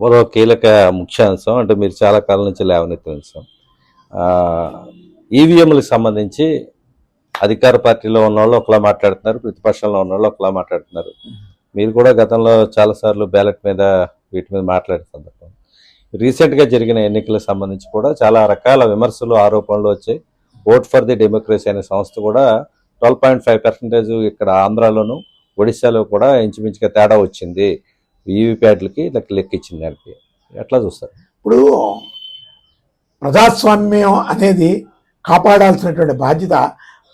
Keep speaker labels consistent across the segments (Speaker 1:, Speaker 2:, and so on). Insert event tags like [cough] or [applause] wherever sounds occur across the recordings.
Speaker 1: మరో కీలక ముఖ్యాంశం అంటే మీరు చాలా కాలం నుంచి లేవనెత్తిన అంశం. ఈవీఎంలకు సంబంధించి అధికార పార్టీలో ఉన్న వాళ్ళు ఒకలా మాట్లాడుతున్నారు ప్రతిపక్షంలో ఉన్న వాళ్ళు ఒకలా మాట్లాడుతున్నారు. మీరు కూడా గతంలో చాలాసార్లు బ్యాలెట్ మీద వీటి మీద మాట్లాడిన సందర్భం. రీసెంట్గా జరిగిన ఎన్నికలకు సంబంధించి కూడా చాలా రకాల విమర్శలు ఆరోపణలు వచ్చాయి. ఓట్ ఫర్ ది డెమోక్రసీ అనే సంస్థ కూడా ట్వెల్వ్ పాయింట్ ఫైవ్ పర్సెంటేజ్ ఇక్కడ ఆంధ్రాలోను ఒడిశాలో కూడా ఇంచుమించుగా తేడా వచ్చింది. వీవీప్యాట్లకి లెక్క లెక్కించింది దానికి. ఎట్లా చూస్తారు?
Speaker 2: ఇప్పుడు ప్రజాస్వామ్యం అనేది కాపాడాల్సినటువంటి బాధ్యత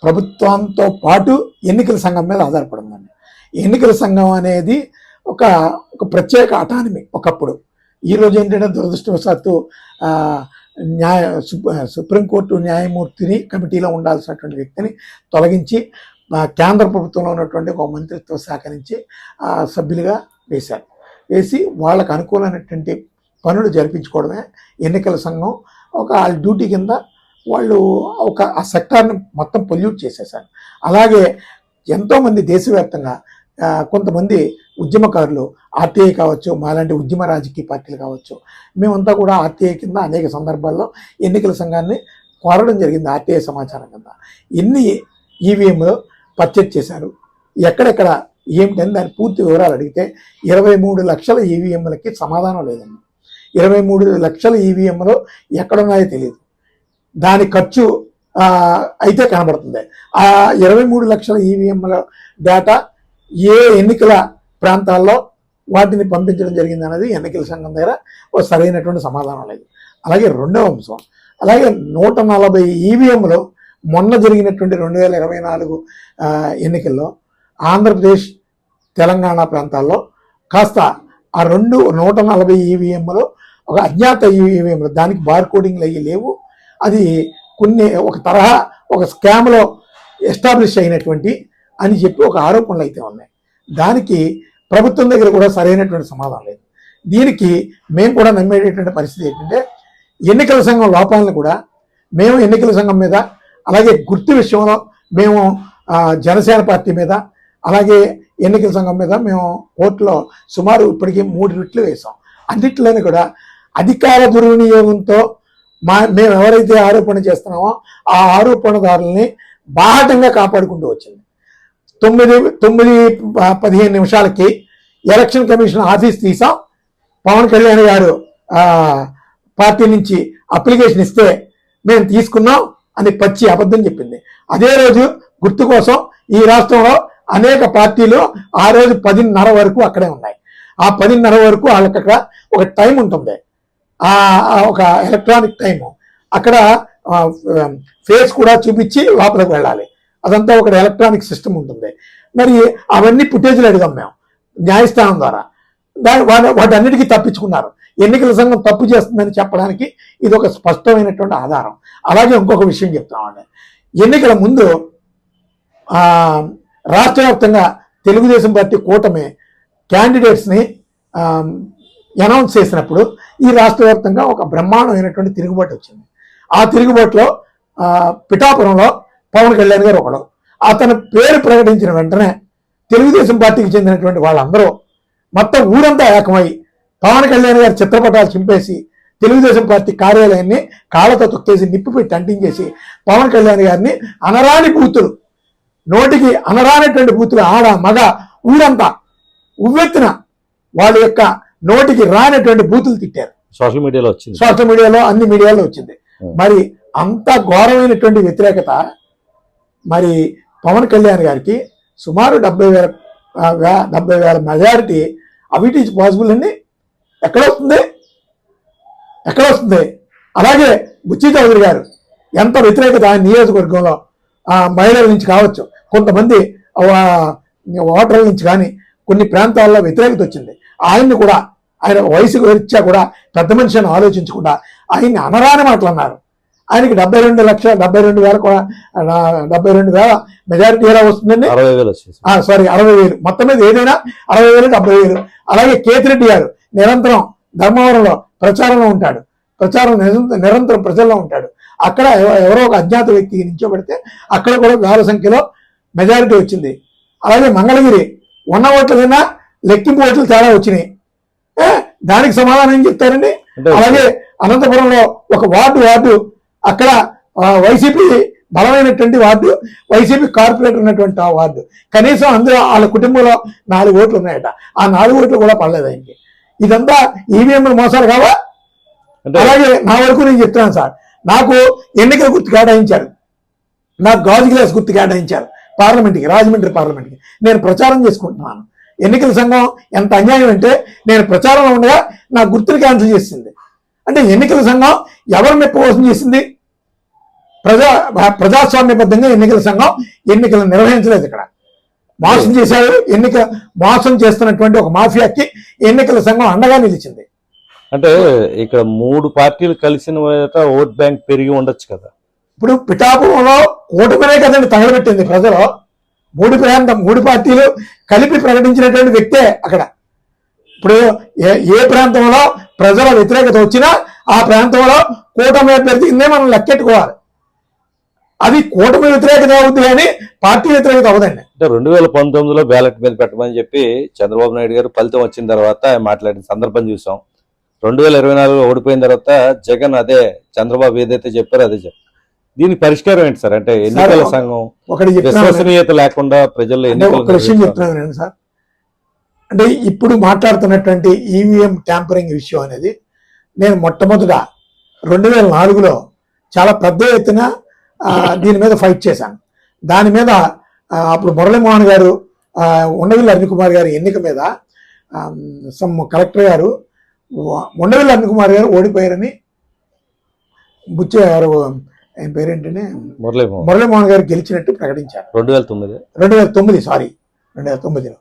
Speaker 2: ప్రభుత్వంతో పాటు ఎన్నికల సంఘం మీద ఆధారపడిందండి. ఎన్నికల సంఘం అనేది ఒక ఒక ప్రత్యేక అటానమీ ఒకప్పుడు. ఈ రోజు ఏంటంటే దురదృష్టవశాత్తు న్యాయ సుప్రీంకోర్టు న్యాయమూర్తిని కమిటీలో ఉండాల్సినటువంటి వ్యక్తిని తొలగించి కేంద్ర ప్రభుత్వంలో ఉన్నటువంటి ఒక మంత్రిత్వ శాఖ నుంచి సభ్యులుగా వేశారు. వేసి వాళ్ళకు అనుకూలమైనటువంటి పనులు జరిపించుకోవడమే ఎన్నికల సంఘం ఒక వాళ్ళ డ్యూటీ కింద వాళ్ళు ఒక ఆ సెక్టార్ని మొత్తం పొల్యూట్ చేసేసారు అలాగే ఎంతోమంది దేశవ్యాప్తంగా కొంతమంది ఉద్యమకారులు ఆర్టీఐ కావచ్చు మాలాంటి ఉద్యమ రాజకీయ పార్టీలు కావచ్చు మేమంతా కూడా ఆర్టీఐ కింద అనేక సందర్భాల్లో ఎన్నికల సంఘాన్ని కోరడం జరిగింది ఆర్టీఐ సమాచారం కింద. ఎన్ని ఈవీఎంలు పర్చేజ్ చేశారు? ఎక్కడెక్కడ ఏమిటని దాని పూర్తి వివరాలు అడిగితే ఇరవై మూడు లక్షల ఈవీఎంలకి సమాధానం లేదండి. ఇరవై మూడు లక్షల ఈవీఎంలో ఎక్కడున్నాయో తెలియదు. దాని ఖర్చు అయితే కనబడుతుంది. ఆ ఇరవై మూడు లక్షల ఈవీఎంల డేటా ఏ ఎన్నికల ప్రాంతాల్లో వాటిని పంపించడం జరిగింది అనేది ఎన్నికల సంఘం దగ్గర ఒక సరైనటువంటి సమాధానం లేదు. అలాగే రెండవ అంశం అలాగే నూట నలభై ఈవీఎంలు మొన్న జరిగినటువంటి రెండు వేల ఇరవై నాలుగు ఎన్నికల్లో ఆంధ్రప్రదేశ్ తెలంగాణ ప్రాంతాల్లో కాస్త ఆ రెండు నూట నలభై ఈవీఎంలు ఒక అజ్ఞాత ఈవీఎంలు దానికి బార్ కోడింగ్లు అయ్యి లేవు. అది కొన్ని ఒక తరహా ఒక స్కామ్లో ఎస్టాబ్లిష్ అయినటువంటి అని చెప్పి ఒక ఆరోపణలు అయితే ఉన్నాయి. దానికి ప్రభుత్వం దగ్గర కూడా సరైనటువంటి సమాధానం లేదు. దీనికి మేము కూడా నమ్మేటటువంటి పరిస్థితి ఏంటంటే ఎన్నికల సంఘం లోపాలను కూడా మేము ఎన్నికల సంఘం మీద అలాగే గుర్తు విషయంలో మేము జనసేన పార్టీ మీద అలాగే ఎన్నికల సంఘం మీద మేము కోర్టులో సుమారు ఇప్పటికీ మూడు రిట్లు వేసాం అన్నిట్లోని కూడా అధికార దుర్వినియోగంతో మా మేము ఎవరైతే ఆరోపణ చేస్తున్నామో ఆ ఆరోపణదారుల్ని బాహటంగా కాపాడుకుంటూ వచ్చింది. తొమ్మిది తొమ్మిది పదిహేను నిమిషాలకి ఎలక్షన్ కమిషన్ ఆఫీస్ తీసాం పవన్ కళ్యాణ్ గారు పార్టీ నుంచి అప్లికేషన్ ఇస్తే మేము తీసుకున్నాం అని పచ్చి అబద్ధం చెప్పింది. అదే రోజు గుర్తు కోసం ఈ రాష్ట్రంలో అనేక పార్టీలు ఆ రోజు పదిన్నర వరకు అక్కడే ఉన్నాయి. ఆ పదిన్నర వరకు వాళ్ళకి అక్కడ ఒక టైం ఉంటుంది. ఆ ఒక ఎలక్ట్రానిక్ టైం. అక్కడ ఫేస్ కూడా చూపించి లోపలికి వెళ్ళాలి. అదంతా ఒక ఎలక్ట్రానిక్ సిస్టమ్ ఉంటుంది. మరి అవన్నీ ఫుటేజ్లు అడిగాం మేము న్యాయస్థానం ద్వారా. దాని వాటి వాటన్నిటికీ తప్పించుకున్నారు. ఎన్నికల సంఘం తప్పు చేస్తుందని చెప్పడానికి ఇది ఒక స్పష్టమైనటువంటి ఆధారం. అలాగే ఇంకొక విషయం చెప్తామండి ఎన్నికల ముందు రాష్ట్ర వ్యాప్తంగా తెలుగుదేశం పార్టీ కూటమి క్యాండిడేట్స్ని అనౌన్స్ చేసినప్పుడు ఈ రాష్ట్ర వ్యాప్తంగా ఒక బ్రహ్మాండమైనటువంటి తిరుగుబాటు వచ్చింది. ఆ తిరుగుబాటులో పిఠాపురంలో పవన్ కళ్యాణ్ గారు ఒకడు. అతని పేరు ప్రకటించిన వెంటనే తెలుగుదేశం పార్టీకి చెందినటువంటి వాళ్ళందరూ మొత్తం ఊరంతా ఏకమై పవన్ కళ్యాణ్ గారి చిత్రపటాలు చింపేసి తెలుగుదేశం పార్టీ కార్యాలయాన్ని కాళ్ళతో తొక్కేసి నిప్పు పెట్టి అంటించేసి పవన్ కళ్యాణ్ గారిని అనరాని కూతురు నోటికి అనరానటువంటి బూతులు ఆడ మగ ఊరంతా ఉవ్వెత్తున వాళ్ళ యొక్క నోటికి రానటువంటి బూతులు తిట్టారు.
Speaker 1: సోషల్ మీడియాలో వచ్చింది.
Speaker 2: సోషల్ మీడియాలో అన్ని మీడియాలో వచ్చింది. మరి అంత ఘోరమైనటువంటి వ్యతిరేకత మరి పవన్ కళ్యాణ్ గారికి సుమారు డెబ్బై వేల డెబ్బై వేల మెజారిటీ అవిట్ ఈజ్ పాసిబుల్ అండి? ఎక్కడ వస్తుంది? ఎక్కడ వస్తుంది? అలాగే బుచ్చి చౌదరి గారు ఎంత వ్యతిరేకత ఆయన నియోజకవర్గంలో ఆ, మహిళల నుంచి కావచ్చు. కొంతమంది ఓటర్ల నుంచి కానీ కొన్ని ప్రాంతాల్లో వ్యతిరేకత వచ్చింది. ఆయన్ని కూడా ఆయన వయసుకు రీత్యా కూడా పెద్ద మనిషి అని ఆలోచించకుండా ఆయన్ని అనరాని మాటలు అన్నారు. ఆయనకి డెబ్బై రెండు లక్షల డెబ్బై రెండు వేల కూడా డెబ్బై రెండు వేల మెజారిటీ ఎలా వస్తుందండి? సారీ అరవై వేలు. మొత్తం మీద ఏదైనా అరవై వేలు డెబ్బై వేలు. అలాగే కేతిరెడ్డి గారు నిరంతరం ధర్మవరంలో ప్రచారంలో ఉంటాడు. ప్రచారం నిరంతరం ప్రజల్లో ఉంటాడు. అక్కడ ఎవ- ఎవరో ఒక అజ్ఞాత వ్యక్తికి నించోబెడితే అక్కడ కూడా వేల సంఖ్యలో మెజారిటీ వచ్చింది. అలాగే మంగళగిరి ఉన్న ఓట్ల కన్నా లెక్కింపు ఓట్లు తేడా వచ్చినాయి. దానికి సమాధానం ఏం చెప్తారండి? అలాగే అనంతపురంలో ఒక వార్డు వార్డు అక్కడ వైసీపీ బలమైనటువంటి వార్డు వైసీపీ కార్పొరేటర్ ఉన్నటువంటి ఆ వార్డు. కనీసం అందులో వాళ్ళ కుటుంబంలో నాలుగు ఓట్లు ఉన్నాయట. ఆ నాలుగు ఓట్లు కూడా పడలేదు ఆయనకి. ఇదంతా ఈవీఎంల మోసాలు కావా? అలాగే నా వరకు నేను చెప్తున్నాను సార్. నాకు ఎన్నికల గుర్తు కేటాయించారు. నాకు గాజు గ్లాస్ గుర్తు కేటాయించారు. పార్లమెంట్కి రాజమండ్రి పార్లమెంట్కి. నేను ప్రచారం చేసుకుంటున్నాను. ఎన్నికల సంఘం ఎంత అన్యాయం అంటే నేను ప్రచారంలో ఉండగా నా గుర్తుని క్యాన్సిల్ చేసింది. అంటే ఎన్నికల సంఘం ఎవరి మెప్పు కోసం చేసింది? ప్రజా ప్రజాస్వామ్యబద్ధంగా ఎన్నికల సంఘం ఎన్నికలు నిర్వహించలేదు ఇక్కడ. మోసం చేశారు. ఎన్నిక మోసం చేస్తున్నటువంటి ఒక మాఫియాకి ఎన్నికల సంఘం అండగా నిలిచింది.
Speaker 1: అంటే ఇక్కడ మూడు పార్టీలు కలిసిన ఓట్ బ్యాంక్ పెరిగి ఉండొచ్చు కదా.
Speaker 2: ఇప్పుడు పిఠాపురంలో కూటమినే కదండి తగలబెట్టింది ప్రజలు. మూడు ప్రాంతం మూడు పార్టీలు కలిపి ప్రకటించినటువంటి వ్యక్తే అక్కడ. ఇప్పుడు ఏ ఏ ప్రాంతంలో ప్రజల వ్యతిరేకత వచ్చినా ఆ ప్రాంతంలో కూటమి అభ్యర్థికిందే మనం లెక్కెట్టుకోవాలి. అది కూటమి వ్యతిరేకత అవుద్ది కానీ పార్టీ వ్యతిరేకత అవదండి
Speaker 1: అంటే రెండు వేల పంతొమ్మిదిలో బ్యాలెట్ మీద పెట్టమని చెప్పి చంద్రబాబు నాయుడు గారు ఫలితం వచ్చిన తర్వాత మాట్లాడిన సందర్భం చూసాం. రెండు వేల ఇరవై నాలుగులో ఓడిపోయిన తర్వాత జగన్ అదే చంద్రబాబు ఏదైతే చెప్పారో అదే చెప్పారు. దీనికి పరిష్కారం ఏంటి సార్? అంటే ఎన్నికల సంఘం విశ్వసనీయత లేకుండా ప్రజల్లో ఎన్నికలు
Speaker 2: ఒక విషయం
Speaker 1: నిర్వహిస్తారు.
Speaker 2: చెప్తున్నాను నేను సార్. అంటే ఇప్పుడు మాట్లాడుతున్నటువంటి ఈవీఎం ట్యాంపరింగ్ విషయం అనేది నేను మొట్టమొదట రెండు వేల నాలుగులో చాలా పెద్ద ఎత్తున దీని మీద ఫైట్ చేశాను. దాని మీద అప్పుడు మురళీమోహన్ గారు ఉండవిల్లి అరుణ్ కుమార్ గారి ఎన్నిక మీద సమ్ కలెక్టర్ గారు ఉండవిల్లి అరుణ్ కుమార్ గారు ఓడిపోయారని బుచ్చ పేరేంటనే?
Speaker 1: మురళీమోహన్.
Speaker 2: మురళీమోహన్ గారు గెలిచినట్టు ప్రకటించారు.
Speaker 1: రెండు వేల తొమ్మిది.
Speaker 2: రెండు వేల తొమ్మిది సారీ రెండు వేల తొమ్మిదిలో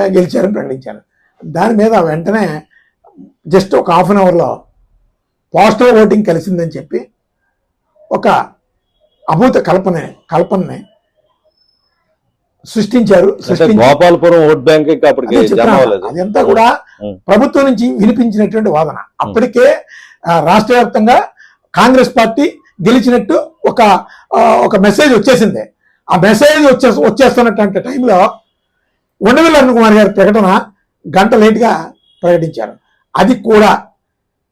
Speaker 2: గెలిచారని ప్రకటించారు. దాని మీద వెంటనే జస్ట్ ఒక హాఫ్ అన్ అవర్లో పోస్టల్ ఓటింగ్ కలిసిందని చెప్పి ఒక అభూత కల్పన కల్పనని సృష్టించారు
Speaker 1: గోపాలపురం ఓట్ బ్యాంక్
Speaker 2: అదంతా కూడా. ప్రభుత్వం నుంచి వినిపించినటువంటి వాదన. అప్పటికే రాష్ట్ర వ్యాప్తంగా కాంగ్రెస్ పార్టీ గెలిచినట్టు ఒక ఒక మెసేజ్ వచ్చేసింది. ఆ మెసేజ్ వచ్చే వచ్చేస్తున్నటువంటి టైంలో ఉండవిల్లి అరుణ్ కుమార్ గారి ప్రకటన గంట లేటుగా ప్రకటించారు. అది కూడా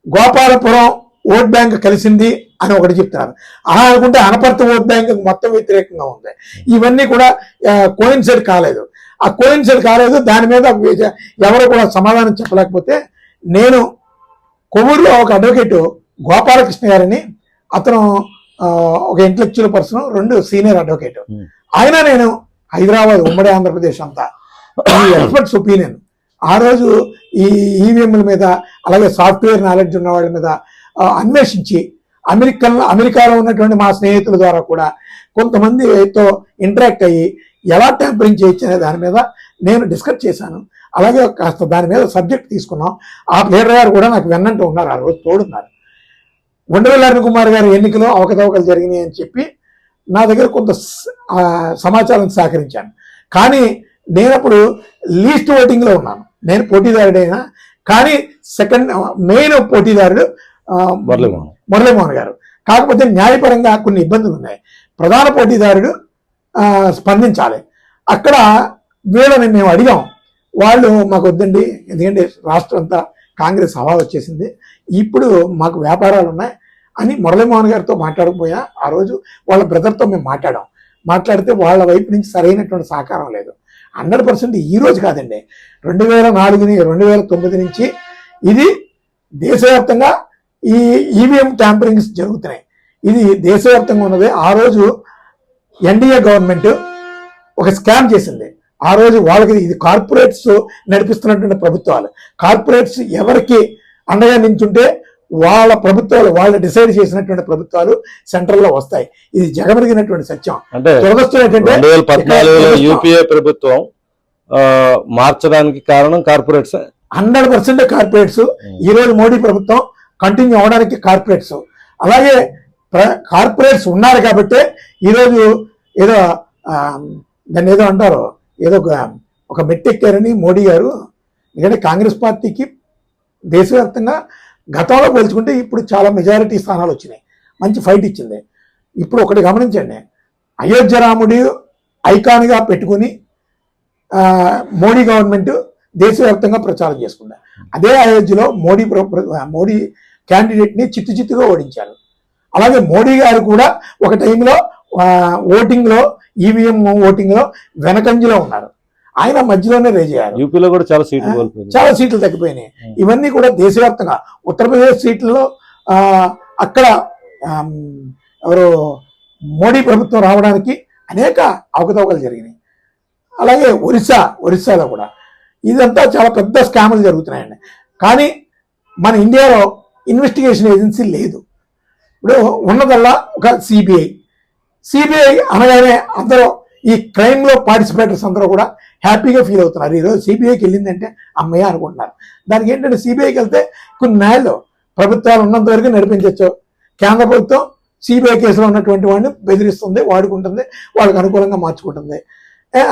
Speaker 2: గోపాలపురం ఓట్ బ్యాంక్ కలిసింది అని ఒకటి చెప్తున్నారు. అలా అనుకుంటే అనపర్తి ఓట్ బ్యాంక్ మొత్తం వ్యతిరేకంగా ఉంది. ఇవన్నీ కూడా కోయిన్సైడ్ కాలేదు. ఆ కోయిన్సైడ్ కాలేదు. దాని మీద ఎవరు కూడా సమాధానం చెప్పలేకపోతే నేను కొవ్వూరులో ఒక అడ్వకేటు గోపాలకృష్ణ గారిని అతను ఒక ఇంటలెక్చువల్ పర్సన్ రెండు సీనియర్ అడ్వకేట్
Speaker 1: Hmm.
Speaker 2: ఆయన నేను హైదరాబాద్ ఉమ్మడి ఆంధ్రప్రదేశ్ అంతా. ఈ [coughs] ఎక్స్పర్ట్స్ ఒపీనియన్ ఆ రోజు ఈ ఈవీఎంల మీద అలాగే సాఫ్ట్వేర్ నాలెడ్జ్ ఉన్న వాళ్ళ మీద అన్వేషించి అమెరికన్ అమెరికాలో ఉన్నటువంటి మా స్నేహితుల ద్వారా కూడా కొంతమందితో ఇంటరాక్ట్ అయ్యి ఎలా ట్యాంపరింగ్ చేయొచ్చు అనే దాని మీద నేను డిస్కస్ చేశాను. అలాగే కాస్త దాని మీద సబ్జెక్ట్ తీసుకున్నాం. ఆ లీడర్ గారు కూడా నాకు వెన్నంటూ ఉన్నారు. ఆ రోజు తోడున్నారు. ఉండవల్లి అరుణ్ కుమార్ గారి ఎన్నికలో అవకతవకలు జరిగినాయి అని చెప్పి నా దగ్గర కొంత సమాచారం సేకరించాను. కానీ నేను అప్పుడు లీస్ట్ ఓటింగ్లో ఉన్నాను. నేను పోటీదారుడైనా కానీ సెకండ్ మెయిన్ పోటీదారుడు
Speaker 1: మురళీమోహన్.
Speaker 2: గారు. కాకపోతే న్యాయపరంగా కొన్ని ఇబ్బందులు ఉన్నాయి. ప్రధాన పోటీదారుడు స్పందించాలి. అక్కడ వీళ్ళని మేము అడిగాం. వాళ్ళు మాకు వద్దండి ఎందుకంటే రాష్ట్రం అంతా కాంగ్రెస్ హవా వచ్చేసింది. ఇప్పుడు మాకు వ్యాపారాలు ఉన్నాయి అని మురళీమోహన్ గారితో మాట్లాడకపోయినా ఆ రోజు వాళ్ళ బ్రదర్తో మేము మాట్లాడాం. మాట్లాడితే వాళ్ళ వైపు నుంచి సరైనటువంటి సహకారం లేదు. హండ్రెడ్ పర్సెంట్ ఈ రోజు కాదండి. రెండు వేల నాలుగుని రెండు వేల తొమ్మిది నుంచి ఇది దేశవ్యాప్తంగా ఈ ఈవీఎం ట్యాంపరింగ్స్ జరుగుతున్నాయి. ఇది దేశవ్యాప్తంగా ఉన్నది. ఆ రోజు ఎన్డీఏ గవర్నమెంట్ ఒక స్కామ్ చేసింది. ఆ రోజు వాళ్ళకి ఇది కార్పొరేట్స్ నడిపిస్తున్నటువంటి ప్రభుత్వాలు. కార్పొరేట్స్ ఎవరికి అండగా నించుంటే వాళ్ళ ప్రభుత్వాలు వాళ్ళు డిసైడ్ చేసినటువంటి ప్రభుత్వాలు సెంట్రల్లో వస్తాయి. ఇది జగమరిగినటువంటి సత్యం.
Speaker 1: అంటే యూపీఏ ప్రభుత్వం మార్చడానికి కారణం కార్పొరేట్స్.
Speaker 2: Hundred percent corporates. ఈ రోజు మోడీ ప్రభుత్వం కంటిన్యూ అవడానికి కార్పొరేట్స్. అలాగే ప్ర- కార్పొరేట్స్ ఉన్నారు కాబట్టి ఈరోజు ఏదో దాన్ని ఏదో అంటారు ఏదో ఒక ఒక మెట్టెక్కారని మోడీ గారు. ఎందుకంటే కాంగ్రెస్ పార్టీకి దేశవ్యాప్తంగా గతంలో పోల్చుకుంటే ఇప్పుడు చాలా మెజారిటీ స్థానాలు వచ్చినాయి. మంచి ఫైట్ ఇచ్చింది. ఇప్పుడు ఒకటి గమనించండి. అయోధ్య రాముడి ఐకాన్గా పెట్టుకుని మోడీ గవర్నమెంట్ దేశవ్యాప్తంగా ప్రచారం చేసుకుంది. అదే అయోధ్యలో మోడీ ప్ర- మోడీ క్యాండిడేట్ని చిత్తు చిత్తుగా ఓడించారు. అలాగే మోడీ గారు కూడా ఒక టైంలో ఓటింగ్లో ఈవీఎం ఓటింగ్లో వెనకంజలో ఉన్నారు. ఆయన మధ్యలోనే రేజ్ అయ్యారు.
Speaker 1: యూపీలో కూడా చాలా సీట్లు
Speaker 2: చాలా సీట్లు తగ్గిపోయినాయి. ఇవన్నీ కూడా దేశవ్యాప్తంగా ఉత్తరప్రదేశ్ సీట్లలో అక్కడ ఎవరు మోడీ ప్రభుత్వం రావడానికి అనేక అవకతవకలు జరిగినాయి. అలాగే ఒరిస్సా ఒరిస్సాలో కూడా. ఇదంతా చాలా పెద్ద స్కాములు జరుగుతున్నాయండి. కానీ మన ఇండియాలో ఇన్వెస్టిగేషన్ ఏజెన్సీ లేదు. ఇప్పుడు ఉన్నదల్లా ఒక సిబిఐ సిబిఐ అనగానే అందరూ ఈ క్రైమ్లో పార్టిసిపేటర్స్ అందరూ కూడా హ్యాపీగా ఫీల్ అవుతున్నారు. ఈరోజు సిబిఐకి వెళ్ళిందంటే అమ్మయ్య అనుకుంటున్నారు. దానికి ఏంటంటే సిబిఐకి వెళ్తే కొన్ని న్యాయాలు ప్రభుత్వాలు ఉన్నంత వరకు నడిపించవచ్చు కేంద్ర ప్రభుత్వం సిబిఐ కేసులో ఉన్నటువంటి వాడిని బెదిరిస్తుంది వాడుకుంటుంది వాళ్ళకి అనుకూలంగా మార్చుకుంటుంది.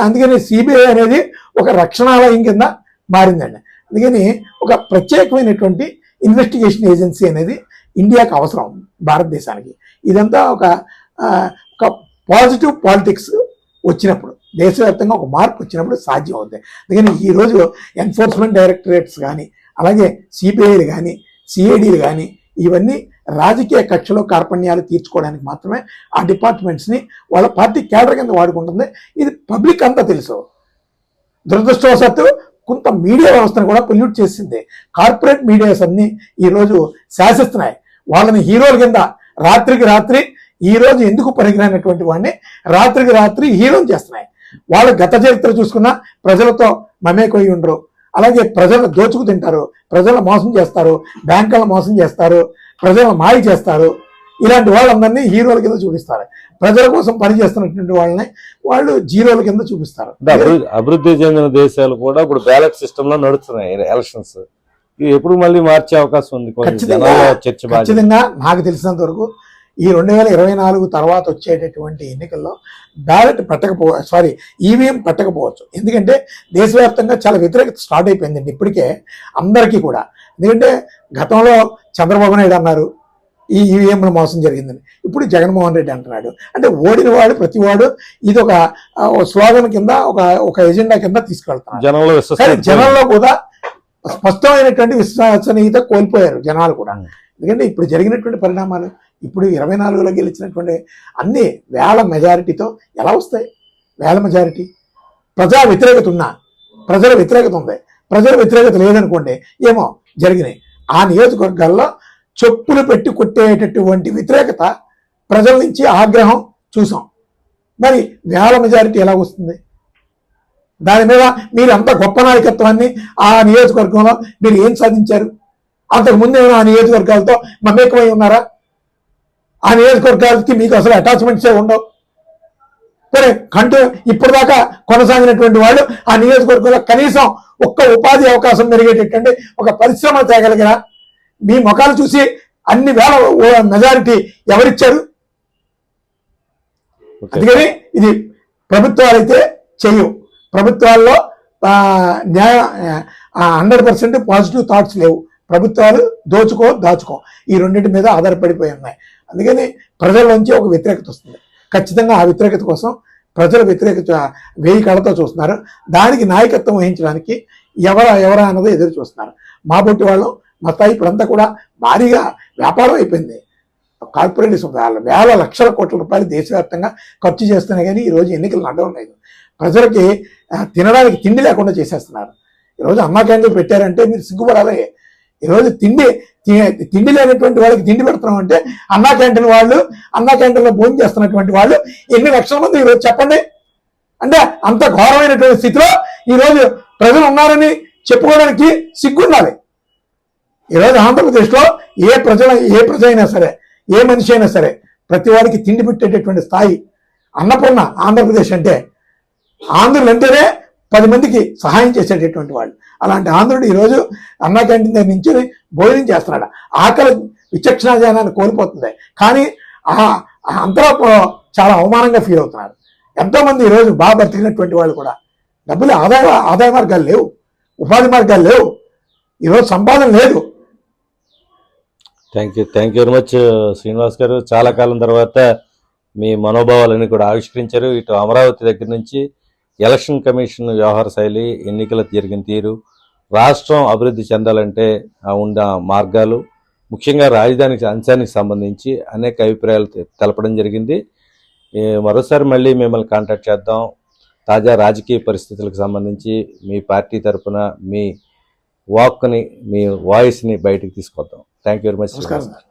Speaker 2: అందుకని సిబిఐ అనేది ఒక రక్షణాలయం కింద మారిందండి. అందుకని ఒక ప్రత్యేకమైనటువంటి ఇన్వెస్టిగేషన్ ఏజెన్సీ అనేది ఇండియాకు అవసరం భారతదేశానికి. ఇదంతా ఒక ఒక పాజిటివ్ పాలిటిక్స్ వచ్చినప్పుడు దేశవ్యాప్తంగా ఒక మార్పు వచ్చినప్పుడు సాధ్యం అవుతుంది అందుకని ఈ రోజు ఎన్ఫోర్స్మెంట్ డైరెక్టరేట్స్ కానీ అలాగే సిబిఐలు కానీ సిఐడిలు కానీ ఇవన్నీ రాజకీయ కక్షలో కార్పణ్యాలు తీర్చుకోవడానికి మాత్రమే ఆ డిపార్ట్మెంట్స్ని వాళ్ళ పార్టీ కేడర్ కింద వాడుకుంటుంది. ఇది పబ్లిక్ అంతా తెలుసు. దురదృష్టవశాత్తు కొంత మీడియా వ్యవస్థను కూడా పొల్యూట్ చేసింది. కార్పొరేట్ మీడియాస్ అన్నీ ఈరోజు శాసిస్తున్నాయి. వాళ్ళని హీరోల కింద రాత్రికి రాత్రి ఈ రోజు ఎందుకు పనికిరానటువంటి వాడిని? రాత్రికి రాత్రి హీరోని చేస్తున్నాయి. వాళ్ళ గత చరిత్ర చూసుకున్నా ప్రజలతో మమేకై ఉండరు. అలాగే ప్రజలను దోచుకు తింటారు. ప్రజలను మోసం చేస్తారు. బ్యాంకులను మోసం చేస్తారు. ప్రజలను మాయ చేస్తారు. ఇలాంటి వాళ్ళందరినీ హీరోల కింద చూపిస్తారు. ప్రజల కోసం పనిచేస్తున్నటువంటి వాళ్ళని వాళ్ళు జీరోల కింద చూపిస్తారు.
Speaker 1: అభివృద్ధి చెందిన దేశాలు కూడా ఇప్పుడు బ్యాలెట్ సిస్టమ్లో నడుస్తున్నాయి ఎలక్షన్స్ ఎప్పుడు మళ్ళీ మార్చే అవకాశం ఉంది.
Speaker 2: ఖచ్చితంగా నాకు తెలిసినంత వరకు ఈ రెండు వేల ఇరవై నాలుగు తర్వాత వచ్చేటటువంటి ఎన్నికల్లో బ్యాలెట్ పెట్టకపో సారీ ఈవీఎం పెట్టకపోవచ్చు. ఎందుకంటే దేశవ్యాప్తంగా చాలా వ్యతిరేకత స్టార్ట్ అయిపోయిందండి ఇప్పటికే అందరికీ కూడా. ఎందుకంటే గతంలో చంద్రబాబు నాయుడు అన్నారు ఈ ఈవీఎంలో మోసం జరిగిందని. ఇప్పుడు జగన్మోహన్ రెడ్డి అంటున్నాడు. అంటే ఓడిన వాడు ప్రతివాడు ఇది ఒక స్లోగన్ కింద ఒక ఒక ఎజెండా కింద తీసుకెళ్తున్నారు
Speaker 1: జనంలో
Speaker 2: కూడా స్పష్టమైనటువంటి విశ్వసనీయత కోల్పోయారు జనాలు కూడా. ఎందుకంటే ఇప్పుడు జరిగినటువంటి పరిణామాలు ఇప్పుడు ఇరవై నాలుగులో గెలిచినటువంటి అన్ని వేల మెజారిటీతో ఎలా వస్తాయి? వేల మెజారిటీ ప్రజా వ్యతిరేకత ఉన్నా ప్రజల వ్యతిరేకత ఉంది. ప్రజల వ్యతిరేకత లేదనుకోండి ఏమో జరిగినాయి. ఆ నియోజకవర్గాల్లో చెప్పులు పెట్టి కొట్టేటటువంటి వ్యతిరేకత ప్రజల నుంచి ఆగ్రహం చూసాం. మరి వేల మెజారిటీ ఎలా వస్తుంది? దాని మీద మీరు అంత గొప్ప నాయకత్వాన్ని ఆ నియోజకవర్గంలో మీరు ఏం సాధించారు? అంతకు ముందు ఏమైనా ఆ నియోజకవర్గాలతో మమేకమై ఉన్నారా? ఆ నియోజకవర్గాలకి మీకు అసలు అటాచ్మెంట్సే ఉండవు? సరే కంటూ ఇప్పటిదాకా కొనసాగినటువంటి వాళ్ళు ఆ నియోజకవర్గంలో కనీసం ఒక్క ఉపాధి అవకాశం మెరిగేటటువంటి ఒక పరిశ్రమ తేగలిగిన మీ ముఖాలు చూసి అన్ని వేల మెజారిటీ ఎవరిచ్చారు. అందుకని ఇది ప్రభుత్వాలైతే చెయ్యవు ప్రభుత్వాల్లో న్యాయ హండ్రెడ్ పర్సెంట్ పాజిటివ్ థాట్స్ లేవు. ప్రభుత్వాలు దోచుకో దాచుకో. ఈ రెండింటి మీద ఆధారపడిపోయి ఉన్నాయి. అందుకని ప్రజల నుంచి ఒక వ్యతిరేకత వస్తుంది. ఖచ్చితంగా ఆ వ్యతిరేకత కోసం ప్రజల వ్యతిరేకత వేయి కళ్ళతో చూస్తున్నారు. దానికి నాయకత్వం వహించడానికి ఎవరా ఎవరా అన్నది ఎదురు చూస్తున్నారు. మా బొట్టి వాళ్ళు మా స్థాయి ఇప్పుడంతా కూడా భారీగా వ్యాపారం అయిపోయింది. కార్పొరేట్ వేల వేల లక్షల కోట్ల రూపాయలు దేశవ్యాప్తంగా ఖర్చు చేస్తున్నాయి కానీ ఈరోజు ఎన్నికలు నడవడం లేదు. ప్రజలకి తినడానికి తిండి లేకుండా చేసేస్తున్నారు. ఈరోజు అన్నా క్యాంటీన్ పెట్టారంటే మీరు సిగ్గుపడాలి. ఈరోజు తిండి తి- తిండి లేనటువంటి వాళ్ళకి తిండి పెడుతున్నాం అంటే అన్నా క్యాంటీన్ వాళ్ళు అన్నా క్యాంటీన్లో భోజనం చేస్తున్నటువంటి వాళ్ళు ఎన్ని లక్షల మంది ఈరోజు చెప్పండి? అంటే అంత ఘోరమైనటువంటి స్థితిలో ఈరోజు ప్రజలు ఉన్నారని చెప్పుకోవడానికి సిగ్గుండాలి. ఈరోజు ఆంధ్రప్రదేశ్లో ఏ ప్రజల ఏ ప్రజ అయినా సరే ఏ మనిషి అయినా సరే ప్రతి వాడికి తిండి పెట్టేటటువంటి స్థాయి అన్నపూర్ణ ఆంధ్రప్రదేశ్ అంటే ఆంధ్రులు అంటేనే పది మందికి సహాయం చేసేటటువంటి వాళ్ళు. అలాంటి ఆంధ్రుడు ఈరోజు అన్నా క్యాంటీన్ దగ్గర నుంచి భోజనం చేస్తున్నాడు. ఆకలి విచక్షణ జ్ఞానాన్ని కోల్పోతుంది. కానీ ఆ ఆ అంతలో చాలా అవమానంగా ఫీల్ అవుతున్నారు ఎంతోమంది ఈరోజు బాగా బ్రతికినటువంటి వాళ్ళు కూడా డబ్బులు ఆదాయ ఆదాయ మార్గాలు లేవు. ఉపాధి మార్గాలు లేవు. ఈరోజు సంపాదన లేదు.
Speaker 1: Thank you thank you very much Srinivas garu. చాలా కాలం తర్వాత మీ మనోభావాలన్నీ కూడా ఆవిష్కరించారు. ఇటు అమరావతి దగ్గర నుంచి ఎలక్షన్ కమిషన్ వ్యవహార శైలి ఎన్నికల జరిగిన తీరు రాష్ట్రం అభివృద్ధి చెందాలంటే ఉన్న మార్గాలు ముఖ్యంగా రాజధానికి అంశానికి సంబంధించి అనేక అభిప్రాయాలు తెలపడం జరిగింది. మరోసారి మళ్ళీ మిమ్మల్ని కాంటాక్ట్ చేద్దాం. తాజా రాజకీయ పరిస్థితులకు సంబంధించి మీ పార్టీ తరపున మీ వాక్ని మీ వాయిస్ని బయటికి తీసుకొద్దాం. థ్యాంక్ యూ వెరీ మచ్
Speaker 2: నమస్కారం.